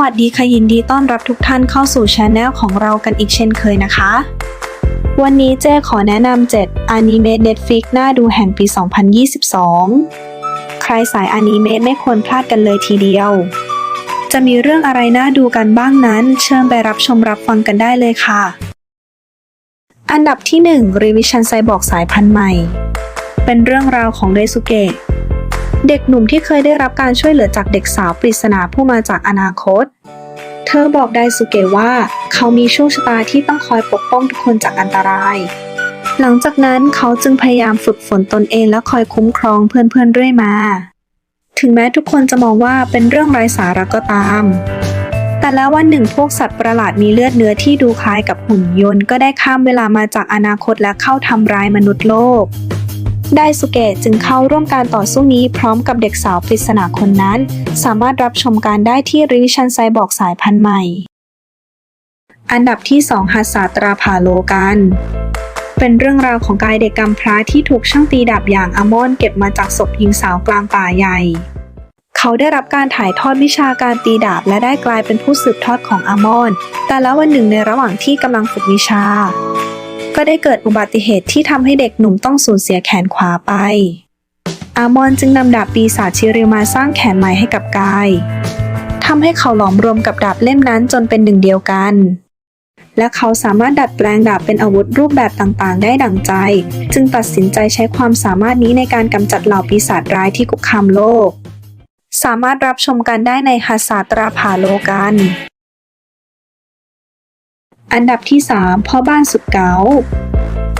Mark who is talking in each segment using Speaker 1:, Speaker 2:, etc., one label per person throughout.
Speaker 1: วัสดีค่ะยินดีต้อนรับทุกท่านเข้าสู่ช anel ของเรากันอีกเช่นเคยนะคะ วันนี้เจ้ขอแนะนำ7อนิเมะ Netflix น่าดูแห่งปี 2022 ใครสายอนิเมะไม่ควรพลาดกันเลยทีเดียว จะมีเรื่องอะไรน่าดูกันบ้างนั้น เชิญไปรับชมรับฟังกันได้เลยค่ะ อันดับที่ 1 Revision ไซบอร์กสายพันธุ์ใหม่ เป็นเรื่องราวของเรซุเกะ เด็กหนุ่มที่เคยได้รับการช่วยเหลือจากเด็กสาวปริศนาผู้มาจากอนาคต เธอบอกไดสุเกะว่า เขามีโชคชะตาที่ต้องคอยปกป้องทุกคนจากอันตราย หลังจากนั้นเขาจึงพยายามฝึกฝนตนเองและคอยคุ้มครองเพื่อนๆเรื่อยมา ถึงแม้ทุกคนจะมองว่าเป็นเรื่องไร้สาระก็ตาม แต่แล้ววันหนึ่งพวกสัตว์ประหลาดมีเลือดเนื้อที่ดูคล้ายกับหุ่นยนต์ก็ได้ข้ามเวลามาจากอนาคตและเข้าทำร้ายมนุษย์โลก ไดสุเกะจึงเข้าร่วมการต่อสู้นี้พร้อมกับเด็กสาวปริศนาคนนั้น สามารถรับชมการได้ที่ริวิชันไซบอกสายพันธุ์ใหม่ อันดับที่ 2หัสสาตราผาโลกันเป็นเรื่องราวของกายเด็กกำพร้าที่ถูกช่างตีดาบอย่างอามอนเก็บมาจากศพหญิงสาวกลางป่าใหญ่ เขาได้รับการถ่ายทอดวิชาการตีดาบและได้กลายเป็นผู้สืบทอดของอามอน แต่แล้ววันหนึ่งในระหว่างที่กำลังฝึกวิชา ได้เกิดอุบัติเหตุที่ทำให้เด็กหนุ่มต้องสูญเสียแขนขวาไป อามอนจึงนำดาบปีศาจชิริมาสร้างแขนใหม่ให้กับกายทำให้เขาหลอมรวมกับดาบเล่มนั้นจนเป็นหนึ่งเดียวกัน และเขาสามารถดัดแปลงดาบเป็นอาวุธรูปแบบต่างๆ ได้ดั่งใจ จึงตัดสินใจใช้ความสามารถนี้ในการกำจัดเหล่าปีศาจร้ายที่คุกคามโลก สามารถรับชมกันได้ในฮัสาตราผาโลกัน อันดับที่ 3 พ่อบ้านสุดเก๋า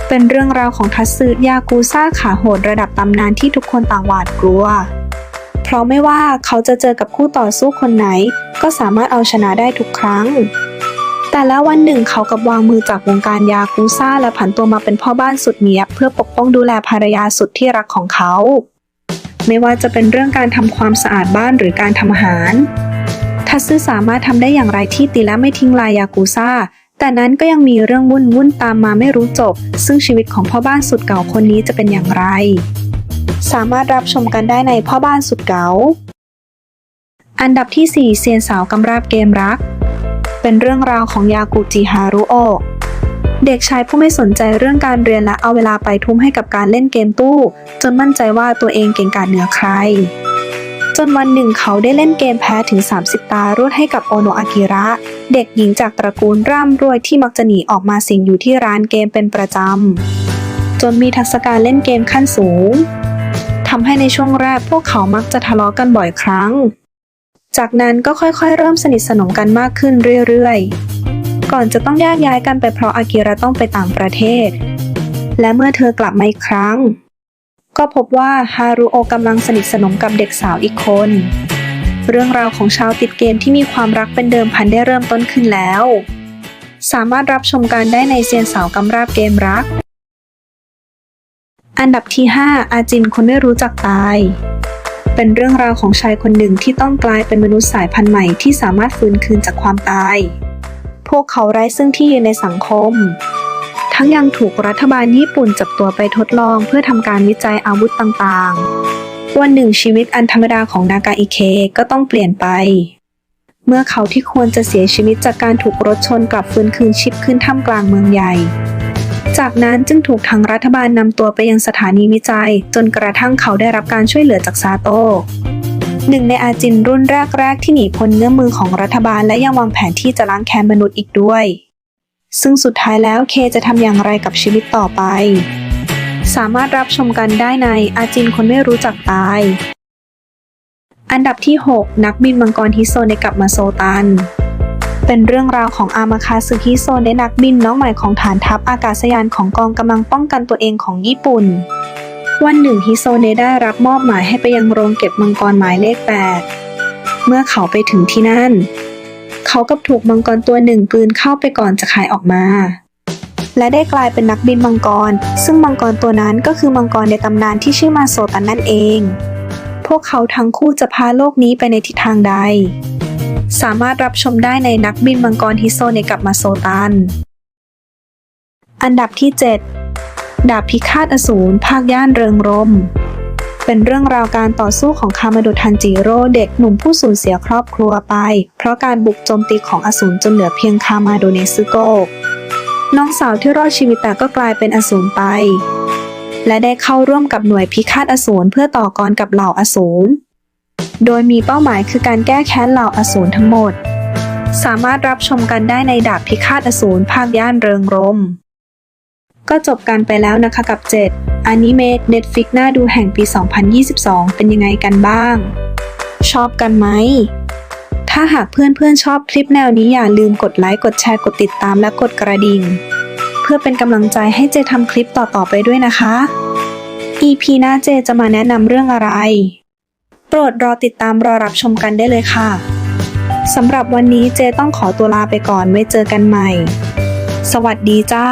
Speaker 1: เป็นเรื่องราวของทัตสึยากูซ่าขาโหดระดับตำนานที่ทุกคนต่างหวาดกลัว เพราะไม่ว่าเขาจะเจอกับคู่ต่อสู้คนไหน ก็สามารถเอาชนะได้ทุกครั้ง แต่แล้ววันหนึ่งเขากับวางมือจากวงการยากูซ่าและผันตัวมาเป็นพ่อบ้านสุดเนียบเพื่อปกป้องดูแลภรรยาสุดที่รักของเขา ไม่ว่าจะเป็นเรื่องการทำความสะอาดบ้านหรือการทำอาหารทัตสึสามารถทำได้อย่างไรที่ตีและไม่ทิ้งลายยากูซ่า แต่นั้นก็ยังมีเรื่องวุ่นวุ่นตามมาไม่รู้จบ ซึ่งชีวิตของพ่อบ้านสุดเก่าคนนี้จะเป็นอย่างไร สามารถรับชมกันได้ในพ่อบ้านสุดเก่า อันดับที่ 4 เซียนสาวกำราบเกมรัก เป็นเรื่องราวของยากุจิฮารุโอะเด็กชายผู้ไม่สนใจเรื่องการเรียนและเอาเวลาไปทุ่มให้กับการเล่นเกมตู้ จนมั่นใจว่าตัวเองเก่งกาจเหนือใคร นวันหนึ่งเขาได้เล่นเกมแพ้ถึง 30 ตา รวดให้กับโอโนอากิระ เด็กหญิงจากตระกูลร่ำรวยที่มักจะหนีออกมาสิงอยู่ที่ร้านเกมเป็นประจำ จนมีทักษะการเล่นเกมขั้นสูงทำให้ในช่วงแรกพวกเขามักจะทะเลาะกันบ่อยครั้ง จากนั้นก็ค่อยๆ เริ่มสนิทสนมกันมากขึ้นเรื่อยๆ ก่อนจะต้องแยกย้ายกันไปเพราะอากิระต้องไปต่างประเทศ และเมื่อเธอกลับมาอีกครั้ง ก็พบว่าฮารุโอกำลังสนิทสนมกับเด็กสาวอีกคน เรื่องราวของชาวติดเกมที่มีความรักเป็นเดิมพันได้เริ่มต้นขึ้นแล้ว สามารถรับชมกันได้ในเซียนสาวกำราบเกมรัก อันดับที่ 5 อาจินคนไม่รู้จักตาย เป็นเรื่องราวของชายคนหนึ่งที่ต้องกลายเป็นมนุษย์สายพันธุ์ใหม่ที่สามารถฟื้นคืนจากความตาย พวกเขาไร้ซึ่งที่ยืนในสังคม ทั้งยังถูกรัฐบาลญี่ปุ่นจับตัวไปทดลองเพื่อทำการวิจัยอาวุธต่างๆ วันหนึ่งชีวิตอันธรรมดาของนากาอิเคก็ต้องเปลี่ยนไป เมื่อเขาที่ควรจะเสียชีวิตจากการถูกรถชนกลับฟื้นคืนชีพขึ้นท่ามกลางเมืองใหญ่ จากนั้นจึงถูกทางรัฐบาลนำตัวไปยังสถานีวิจัย จนกระทั่งเขาได้รับการช่วยเหลือจากซาโตะหนึ่งในอาจินรุ่นแรก ๆ ที่หนีพ้นเงื้อมือของรัฐบาลและยังวางแผนที่จะล้างแค้นมนุษย์อีกด้วย ซึ่งสุดท้ายแล้วเคจะทำอย่างไรกับชีวิตต่อไป สามารถรับชมกันได้ในอาจินคนไม่รู้จักตาย อันดับที่ 6 นักบินมังกรฮิโซเนะกับมาโซตัน เป็นเรื่องราวของอามาคาซึฮิโซเนนักบินน้องใหม่ของฐานทัพอากาศยานของกองกำลังป้องกันตัวเองของญี่ปุ่น วันหนึ่งฮิโซเนได้รับมอบหมายให้ไปยังโรงเก็บมังกรหมายเลข 8 เมื่อเขาไปถึงที่นั่น เขากับถูกมังกรตัวหนึ่งกลืนเข้าไปก่อนจะคายออกมา และได้กลายเป็นนักบินมังกร ซึ่งมังกรตัวนั้นก็คือมังกรในตำนานที่ชื่อมาโซตันนั่นเอง พวกเขาทั้งคู่จะพาโลกนี้ไปในทิศทางใด สามารถรับชมได้ในนักบินมังกรฮิโซเนกับมาโซตัน อันดับที่ 7 ดาบพิฆาตอสูรภาคย่านเริงรม เป็นเรื่องราวการต่อสู้ของคามาโดทันจิโร่เด็กหนุ่มผู้สูญเสียครอบครัวไป เพราะการบุกโจมตีของอสูรจนเหลือเพียงคามาโดเนซึโกะน้องสาวที่รอดชีวิตแต่ก็กลายเป็นอสูรไป และได้เข้าร่วมกับหน่วยพิฆาตอสูรเพื่อต่อกรกับเหล่าอสูรโดยมีเป้าหมายคือการแก้แค้นเหล่าอสูรทั้งหมด สามารถรับชมกันได้ในดาบพิฆาตอสูรภาคย่านเริงรมย์ ก็จบกันไปแล้วนะคะกับ 7อนิเมะ Netflix น่าดูแห่งปี 2022 เป็นยังไงกันบ้าง ชอบกันไหม ถ้าหากเพื่อนๆชอบคลิปแนวนี้อย่าลืมกดไลค์ กดแชร์ กดติดตามและกดกระดิ่ง เพื่อเป็นกำลังใจให้เจทำคลิปต่อๆไปด้วยนะคะ EP หน้าเจจะมาแนะนำเรื่องอะไร โปรดรอติดตามรอรับชมกันได้เลยค่ะสำหรับวันนี้เจต้องขอตัวลาไปก่อนไว้เจอกันใหม่ สวัสดีจ้า